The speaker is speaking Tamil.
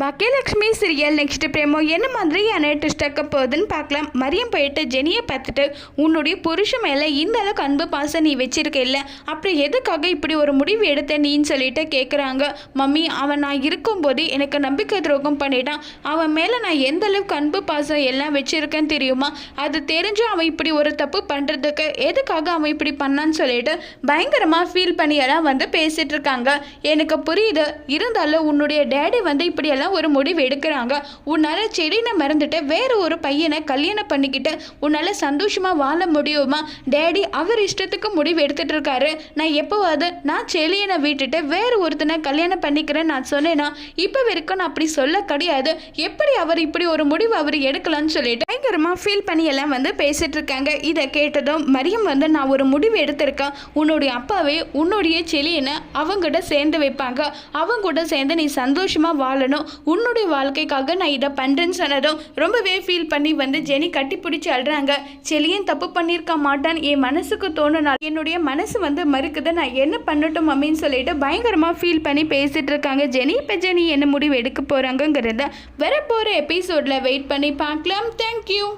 பாக்கியலட்சுமி சீரியல் நெக்ஸ்ட் பிரேமோ என்ன மாதிரியான ட்விஸ்ட் ஆக்க போகுதுன்னு பார்க்கலாம். மரியம் போயிட்டு ஜெனியை பார்த்துட்டு உன்னுடைய புருஷன் மேலே இந்த அளவுக்கு அன்பு பாசம் நீ வச்சிருக்க இல்லை. அப்புறம் எதுக்காக இப்படி ஒரு முடிவு எடுத்த நீன்னு சொல்லிட்டு கேட்குறாங்க மம்மி அவன் நான் இருக்கும்போது எனக்கு நம்பிக்கை துரோகம் பண்ணிட்டான். அவன் மேலே நான் எந்த அளவுக்கு அன்பு பாசம் எல்லாம் வச்சிருக்கேன்னு தெரியுமா? அது தெரிஞ்சு அவன் இப்படி ஒரு தப்பு பண்ணுறதுக்கு எதுக்காக அவன் இப்படி பண்ணான்னு சொல்லிட்டு பயங்கரமாக ஃபீல் பண்ணியெல்லாம் வந்து பேசிட்டு இருக்காங்க. எனக்கு புரியுது. இருந்தாலும் உன்னுடைய டேடி வந்து இப்படியெல்லாம் ஒரு முடிவு எடுக்கிறாங்க. உன்னால் செடினை மறந்துட்டு வேற ஒரு பையனை கல்யாணம் பண்ணிக்கிட்டு உன்னால் சந்தோஷமாக வாழ முடியுமா? டேடி அவர் இஷ்டத்துக்கு முடிவு எடுத்துட்டு இருக்காரு. நான் எப்போவாது நான் செலியனை விட்டுட்டு வேற ஒருத்தனை கல்யாணம் பண்ணிக்கிறேன் நான் சொன்னேன்னா இப்போ வரைக்கும் நான் அப்படி சொல்ல கிடையாது. எப்படி அவர் இப்படி ஒரு முடிவு அவர் எடுக்கலாம்னு சொல்லிட்டு பயங்கரமாக ஃபீல் பண்ணி எல்லாம் வந்து பேசிட்டு இருக்காங்க. இதை கேட்டதும் மரியம் வந்து நான் ஒரு முடிவு எடுத்திருக்கேன். உன்னுடைய அப்பாவே உன்னுடைய செலியனை அவங்ககிட்ட சேர்ந்து வைப்பாங்க. அவங்க கூட சேர்ந்து நீ சந்தோஷமாக வாழணும். உன்னுடைய வாழ்க்கைக்காக நான் இதை பண்ணுறேன்னு சொன்னதும் ரொம்பவே ஃபீல் பண்ணி வந்து ஜெனி கட்டி பிடிச்சி அழுறாங்க. செலியும் தப்பு பண்ணியிருக்க மாட்டான்? என் மனசுக்கு தோணுனால் என்னுடைய மனசு வந்து மறுக்குது. நான் என்ன பண்ணட்டும் அப்படின்னு சொல்லிட்டு பயங்கரமாக ஃபீல் பண்ணி பேசிகிட்டு இருக்காங்க. ஜெனி இப்போ ஜெனி என்ன முடிவு எடுக்க போகிறாங்கங்கிறத வரப்போகிற எபிசோடில் வெயிட் பண்ணி பார்க்கலாம். தேங்க்யூ